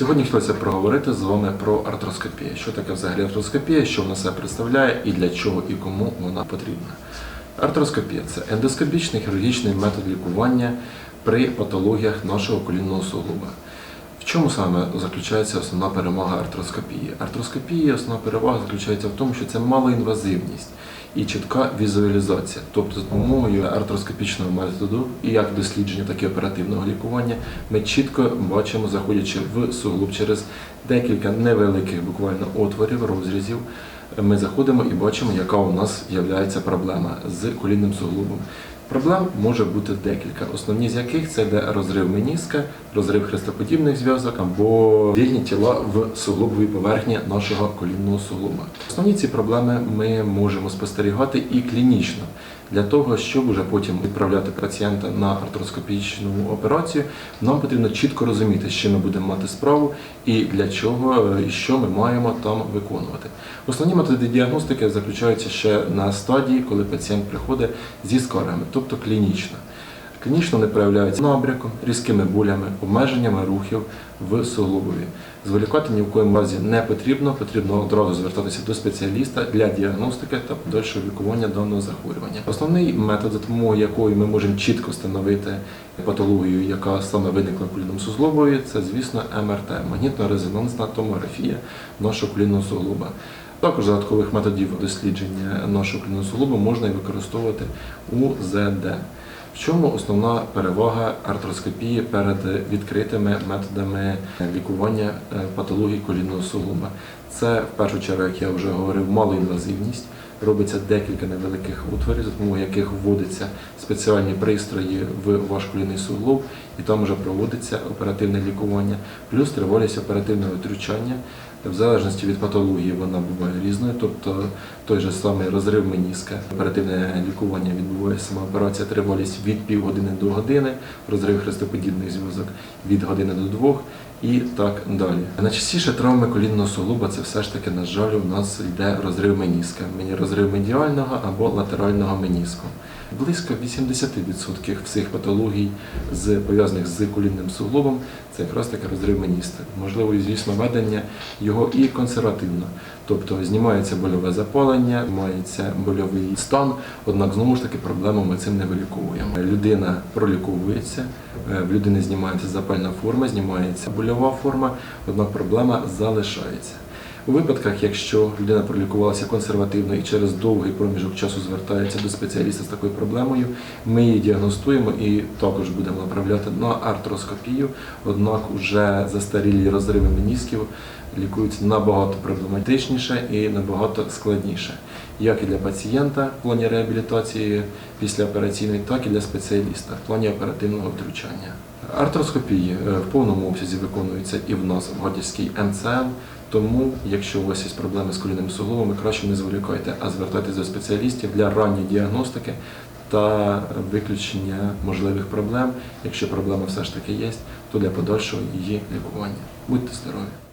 Сьогодні хотілося проговорити з вами про артроскопію. Що таке взагалі артроскопія, що вона себе представляє і для чого і кому вона потрібна. Артроскопія це ендоскопічний хірургічний метод лікування при патологіях нашого колінного суглоба. В чому саме заключається основна перемога артроскопії? Артроскопії основна перевага заключається в тому, що це малоінвазивність і чітка візуалізація. Тобто, за допомогою артроскопічного методу і як дослідження, так і оперативного лікування, ми чітко бачимо, заходячи в суглуб через декілька невеликих буквально отворів, розрізів. Ми заходимо і бачимо, яка у нас є проблема з колінним суглобом. Проблем може бути декілька, основні з яких це де розрив меніска, розрив хрестоподібних зв'язок або вільні тіла в суглобовій поверхні нашого колінного суглоба. Основні ці проблеми ми можемо спостерігати і клінічно. Для того, щоб вже потім відправляти пацієнта на артроскопічну операцію, нам потрібно чітко розуміти, з чим ми будемо мати справу і для чого і що ми маємо там виконувати. Основні методи діагностики заключаються ще на стадії, коли пацієнт приходить зі скаргами, тобто клінічно. Клінічно вони проявляються набряком, різкими болями, обмеженнями рухів в суглобові. Зволікати ні в коєму разі не потрібно, потрібно одразу звертатися до спеціаліста для діагностики та подальшого лікування даного захворювання. Основний метод, за допомогою якої ми можемо чітко встановити патологію, яка саме виникла в колінному суглобові, це, звісно, МРТ, магнітно-резонансна томографія нашого колінного суглоба. Також додаткових методів дослідження нашого колінного суглобу можна і використовувати УЗД. В чому основна перевага артроскопії перед відкритими методами лікування е, патології колінного суглоба? Це в першу чергу, як я вже говорив, малоінвазивність. Робиться декілька невеликих утворів, за допомогою яких вводяться спеціальні пристрої в ваш колінний суглоб, і там вже проводиться оперативне лікування, плюс тривалість оперативного втручання. В залежності від патології вона буває різною, тобто той же самий розрив меніска, оперативне лікування відбувається сама операція тривалість від півгодини до години, розрив хрестоподібних зв'язок від години до двох і так далі. Найчастіше травми колінного суглоба це все ж таки, на жаль, у нас йде розрив меніска, мені розрив медіального або латерального меніску. Близько 80% всіх патологій, пов'язаних з колінним суглобом, це якраз таки розрив меніста. Можливо, звісно, ведення його і консервативно. Тобто знімається больове запалення, мається больовий стан, однак знову ж таки проблему ми цим не виліковуємо. Людина проліковується, е, в людини знімається запальна форма, знімається больова форма, однак проблема залишається. У випадках, якщо людина пролікувалася консервативно і через довгий проміжок часу звертається до спеціаліста з такою проблемою, ми її діагностуємо і також будемо направляти на артроскопію. Однак уже застарілі розриви менісків лікуються набагато проблематичніше і набагато складніше, як і для пацієнта в плані реабілітації післяопераційної, так і для спеціаліста в плані оперативного втручання. Артроскопії е, в повному обсязі виконуються і в нас в Гадяцькій МЦМ. Тому, якщо у вас є проблеми з колінними суглобами, краще не зволікайте, а звертайтеся до спеціалістів для ранньої діагностики та виключення можливих проблем. Якщо проблема все ж таки є, то для подальшого її лікування. Будьте здорові!